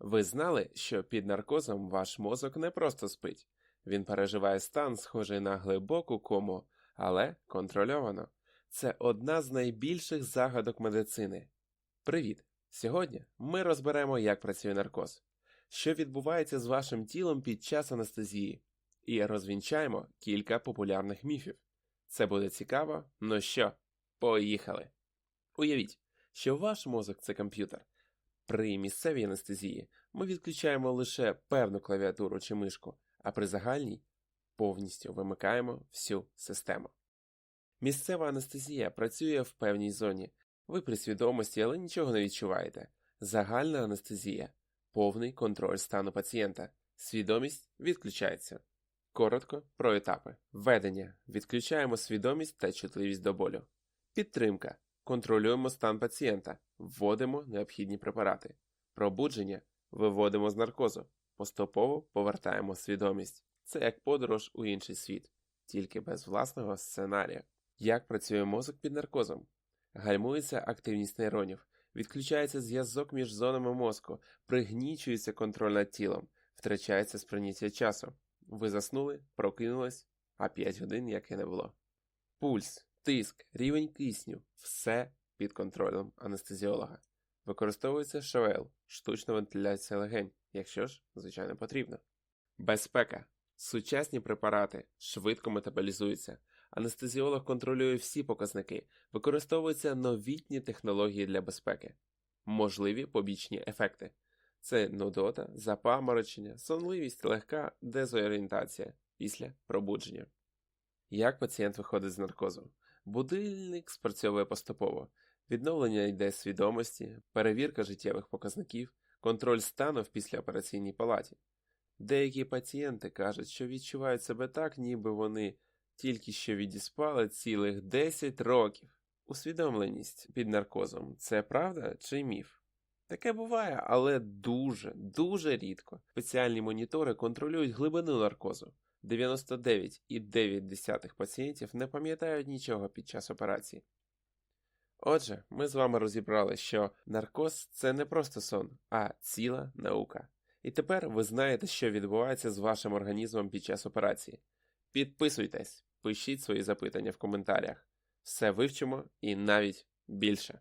Ви знали, що під наркозом ваш мозок не просто спить, він переживає стан, схожий на глибоку кому, але контрольовано. Це одна з найбільших загадок медицини. Привіт! Сьогодні ми розберемо, як працює наркоз, що відбувається з вашим тілом під час анестезії, і розвінчаємо кілька популярних міфів. Це буде цікаво. Ну що, поїхали! Уявіть, що ваш мозок це комп'ютер. При місцевій анестезії ми відключаємо лише певну клавіатуру чи мишку, а при загальній повністю вимикаємо всю систему. Місцева анестезія працює в певній зоні. Ви при свідомості, але нічого не відчуваєте. Загальна анестезія повний контроль стану пацієнта. Свідомість відключається. Коротко про етапи. Введення. Відключаємо свідомість та чутливість до болю. Підтримка. Контролюємо стан пацієнта. Вводимо необхідні препарати. Пробудження. Виводимо з наркозу. Поступово повертаємо свідомість. Це як подорож у інший світ, тільки без власного сценарія. Як працює мозок під наркозом? Гальмується активність нейронів, відключається зв'язок між зонами мозку, пригнічується контроль над тілом, втрачається сприйняття часу. Ви заснули, прокинулись, а 5 годин як і не було. Пульс, тиск, рівень кисню все під контролем анестезіолога. Використовується ШВЛ, штучна вентиляція легень, якщо ж, звичайно, потрібно. Безпека. Сучасні препарати швидко метаболізуються. Анестезіолог контролює всі показники, використовуються новітні технології для безпеки, можливі побічні ефекти. Це нудота, запаморочення, сонливість, легка дезорієнтація після пробудження. Як пацієнт виходить з наркозу? Будильник спрацьовує поступово, відновлення йде свідомості, перевірка життєвих показників, контроль стану в післяопераційній палаті. Деякі пацієнти кажуть, що відчувають себе так, ніби вони тільки що відіспали цілих 10 років. Усвідомленість під наркозом це правда чи міф? Таке буває, але дуже, дуже рідко. Спеціальні монітори контролюють глибину наркозу. 99,9 пацієнтів не пам'ятають нічого під час операції. Отже, ми з вами розібрали, що наркоз це не просто сон, а ціла наука. І тепер ви знаєте, що відбувається з вашим організмом під час операції. Підписуйтесь, пишіть свої запитання в коментарях. Все вивчимо і навіть більше.